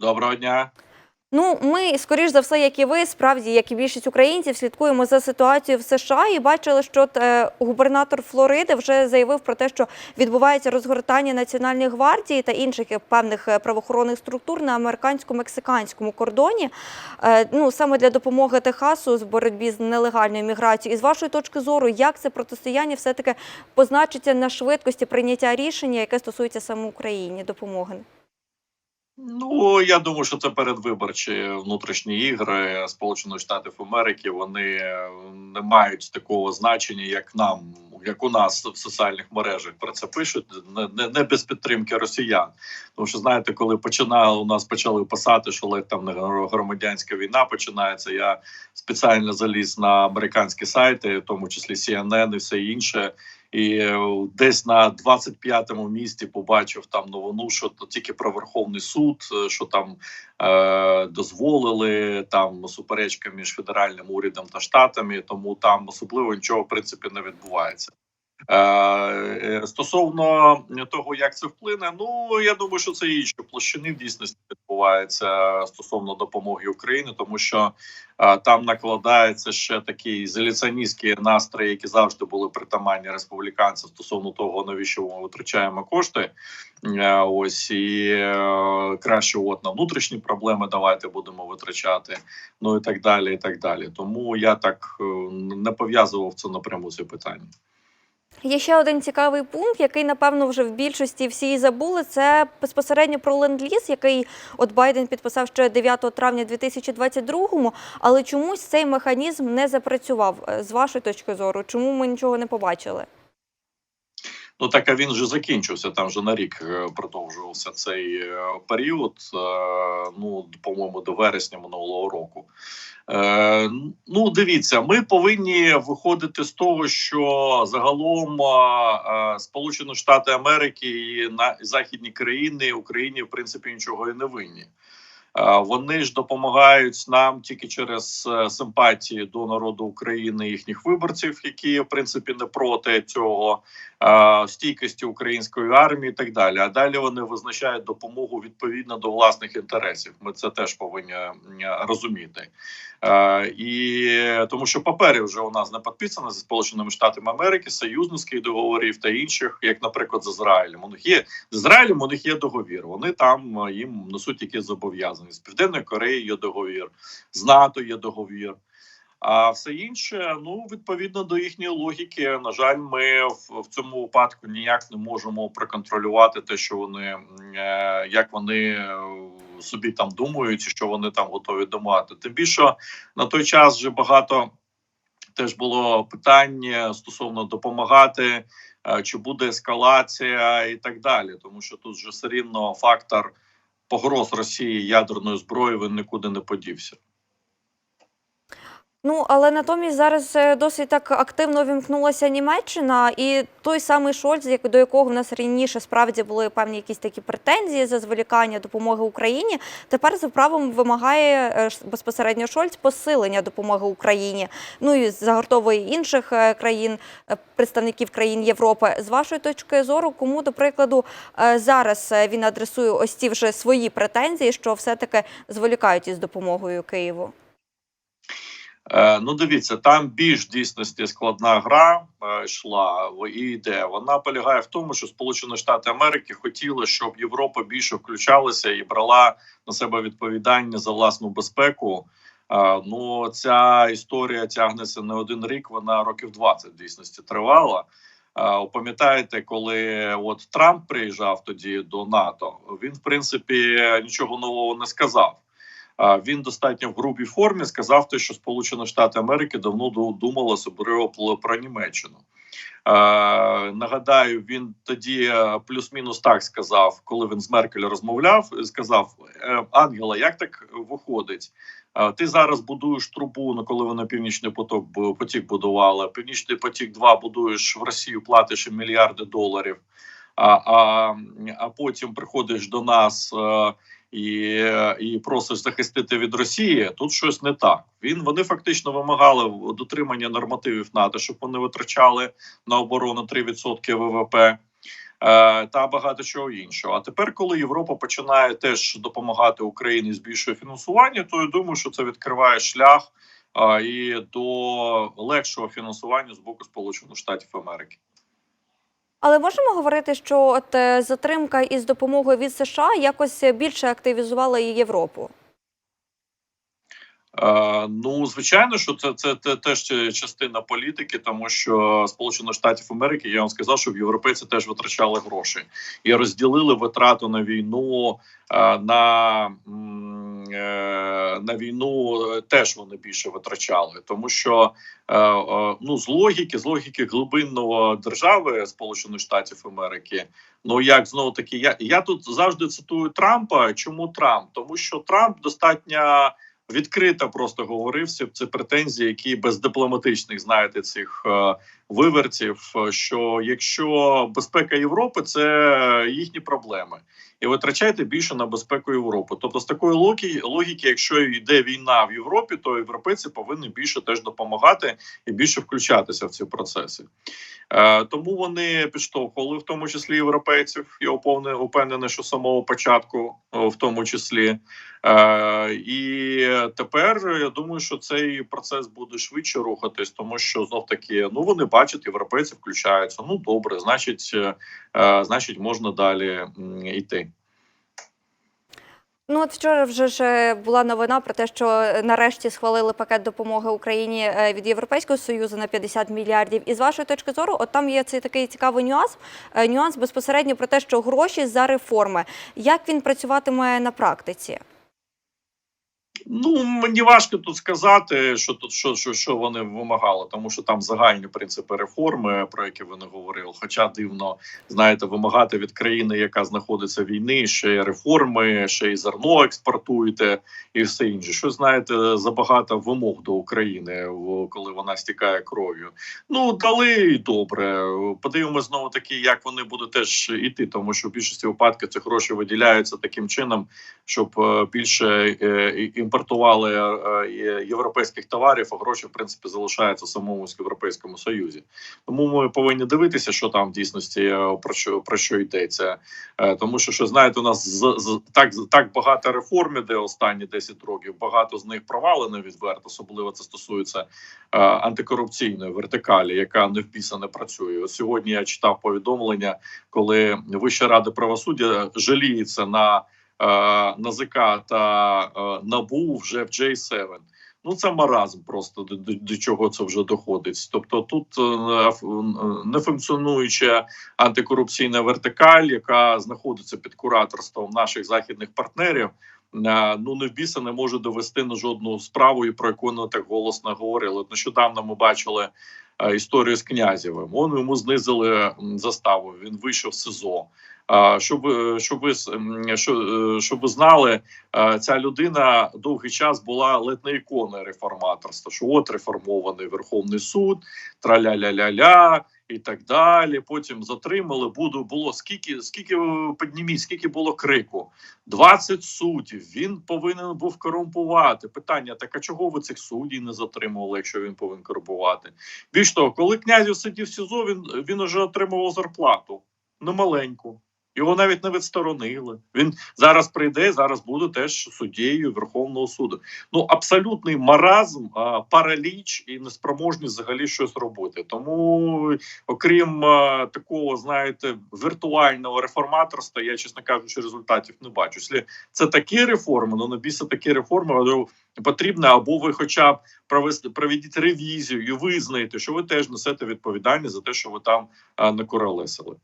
Доброго дня. Ну, ми, скоріш за все, як і ви, справді, як і більшість українців, слідкуємо за ситуацією в США і бачили, що е, губернатор Флориди вже заявив про те, що відбувається розгортання Національної гвардії та інших е, певних е, правоохоронних структур на американсько-мексиканському кордоні. Ну, саме для допомоги Техасу з боротьбі з нелегальною міграцією. І з вашої точки зору, як це протистояння все-таки позначиться на швидкості прийняття рішення, яке стосується саме Україні допомоги? Ну я думаю, що це передвиборчі внутрішні ігри Сполучених Штатів Америки. Вони е, не мають такого значення, як нам, як у нас в соціальних мережах про це пишуть. Не, не, не без підтримки росіян. Тому що знаєте, коли починали у нас почали писати, що ледь там громадянська війна починається. Я спеціально заліз на американські сайти, в тому числі CNN і все інше. І е, десь на 25-му місці побачив там новину, що тільки про Верховний суд, е, що там е, дозволили там суперечка між федеральним урядом та штатами, тому там особливо нічого в принципі не відбувається. Е, е, Стосовно того, як це вплине, ну я думаю, що це інші площини в дійсності відбувається стосовно допомоги Україні, тому що е, там накладається ще такі ізоляціоністські настрої, які завжди були притаманні республіканцям стосовно того, навіщо ми витрачаємо кошти. Ось і краще, от на внутрішні проблеми давайте будемо витрачати. Ну і так далі. І так далі. Тому я так не пов'язував це напряму це питання. Є ще один цікавий пункт, який напевно вже в більшості всі забули. Це безпосередньо про ленд-ліз, який от Байден підписав ще 9 травня 2022-му, Але чомусь цей механізм не запрацював. Е, З вашої точки зору, чому ми нічого не побачили? Ну так а він вже закінчився. Там вже на рік е, продовжувався цей е, період. е, Ну по-моєму, до вересня минулого року. Ну, дивіться, ми повинні виходити з того, що загалом Сполучені Штати Америки і на західні країни Україні в принципі нічого і не винні. Е, Вони ж допомагають нам тільки через е, симпатії до народу України їхніх виборців, які в принципі не проти цього е, стійкості української армії, і так далі. А далі вони визначають допомогу відповідно до власних інтересів. Ми це теж повинні розуміти. І тому, що папери вже у нас не підписані зі сполученими штатами Америки, союзницьких договорів та інших, як, наприклад, з Ізраїлем. У них є з Ізраїлем. У них є договір. Вони там їм несуть якісь зобов'язання. З Південної Кореї є договір, з НАТО є договір. А все інше, ну відповідно до їхньої логіки, на жаль, ми в, в цьому випадку ніяк не можемо проконтролювати те, що вони е, як вони е, собі там думають, що вони там готові домати. Тим більше на той час вже багато теж було питань стосовно допомагати, е, чи буде ескалація і так далі, тому що тут вже все рівно фактор погроз Росії ядерною зброєю він нікуди не подівся. Ну але натомість зараз е, досить так активно вімкнулася Німеччина, і той самий Шольц, як до якого в нас раніше справді були певні якісь такі претензії за зволікання допомоги Україні. Тепер за правом вимагає е, безпосередньо Шольц посилення допомоги Україні. Ну і загортовує інших е, країн, представників країн Європи. З вашої точки зору, кому до прикладу зараз він адресує ось ці вже свої претензії, що все-таки зволікають із допомогою Києву? Е, ну, дивіться, там більш дійсності складна гра е, йшла і йде. Вона полягає в тому, що Сполучені Штати Америки хотіли, щоб Європа більше включалася і брала на себе відповідальність за власну безпеку. Е, ну, ця історія тягнеться не один рік, вона років 20 в дійсності тривала. Пам'ятаєте, коли от Трамп приїжджав тоді до НАТО, він в принципі нічого нового не сказав. Він достатньо в грубій формі сказав те, що Сполучені Штати Америки давно ду- думали особливо про- Німеччину. Е, нагадаю, він тоді е, плюс-мінус так сказав, коли він з Меркель розмовляв. Сказав: «Е, Ангела, як так виходить? Е, Ти зараз будуєш трубу, ну коли вони північний поток потік будували. Північний потік 2 будуєш в Росію, платиш мільярди доларів. А, а, а потім приходиш до нас е, і, і просиш захистити від Росії. Тут щось не так. Він вони фактично вимагали дотримання нормативів НАТО, щоб вони витрачали на оборону 3% ВВП. е, та багато чого іншого. А тепер, коли Європа починає теж допомагати Україні збільшує фінансування, то я думаю, що це відкриває шлях а, і до легшого фінансування з боку Сполучених Штатів Америки. Але можемо говорити, що от е, затримка із допомогою від США якось більше активізувала і Європу. Е, ну, звичайно, що це, це, це теж частина політики, тому що Сполучених Штатів Америки я вам сказав, що в європейці теж витрачали гроші і розділили витрату на війну е, на, е, на війну е, теж вони більше витрачали, тому що е, е, ну з логіки, з логіки глибинного держави Сполучених Штатів Америки. Ну як знову таки, я, я тут завжди цитую Трампа. Чому Трамп? Тому що Трамп достатньо відкрито просто говорив всі ці претензії, які без дипломатичних знаєте цих е, вивертів. е, Що якщо безпека Європи це їхні проблеми, і витрачайте більше на безпеку Європи. Тобто, з такої логіки, якщо йде війна в Європі, то європейці повинні більше теж допомагати і більше включатися в ці процеси. Е, тому вони підштовхували, в тому числі європейців. Я уповне- упевнений, що самого початку, в тому числі. Е, і тепер я думаю, що цей процес буде швидше рухатись, тому що знов таки ну вони бачать, європейці включаються. Ну добре, значить, е, е, значить, можна далі йти. Ну от вчора вже ж е, була новина про те, що е, нарешті схвалили пакет допомоги Україні е, від Європейського союзу на 50 мільярдів. І з вашої точки зору, от там є цей такий цікавий нюанс. Нюанс безпосередньо про те, що гроші за реформи. Як він працюватиме на практиці? Ну мені важко тут сказати, що тут що, що, що вони вимагали, тому що там загальні принципи реформи, про які вони говорили. Хоча дивно знаєте, вимагати від країни, яка знаходиться в війни, ще й реформи, ще й зерно експортуєте, і все інше. Що знаєте, забагато вимог до України, коли вона стікає кров'ю. Ну дали і добре. Подивимось знову таки, як вони будуть теж іти, тому що в більшості випадків ці гроші виділяються таким чином, щоб е, більше е, і- імпортували е, європейських товарів, а гроші в принципі залишаються в самому європейському союзі. Тому ми повинні дивитися, що там в дійсності е, про що про що йдеться. Е, Тому що що знаєте, у нас з, з так так багато реформ іде останні 10 років. Багато з них провалено відверто, особливо це стосується антикорупційної вертикалі, яка не вписана працює. От сьогодні я читав повідомлення, коли Вища рада правосуддя жаліється на НАЗК та е, НАБУ вже в J7. Ну це маразм просто до, до, до чого це вже доходить. Тобто тут е, не функціонуюча антикорупційна вертикаль, яка знаходиться під кураторством наших західних партнерів. е, Ну не в біса не може довести на жодну справу, і про яку вони так голосно говорили. Нещодавно ми бачили е, історію з князєвим. Вони йому знизили заставу. Він вийшов з СИЗО. Щоб, е, щоб ви е, щоб ви знали, е, ця людина довгий час була ледь не реформаторства. Що от реформований Верховний суд, траля-ля-ля-ля і так далі. Потім затримали. Буду було скільки, скільки підніміть, скільки було крику? 20 суддів. Він повинен був корумпувати. Питання: так а чого ви цих суддів не затримували, якщо він повинен корумпувати? Більш того, коли князів сидів в СІЗО, він він уже отримував зарплату немаленьку. Його навіть не відсторонили. Він зараз прийде, зараз буде теж суддєю Верховного суду. Ну абсолютний маразм, параліч і неспроможність взагалі щось робити. Тому, окрім такого, знаєте, віртуального реформаторства, я чесно кажучи, результатів не бачу. Це такі реформи, ну на біса такі реформи але потрібно, або ви, хоча б провести проведіть ревізію і визнаєте, що ви теж несете відповідальність за те, що ви там накуролесили.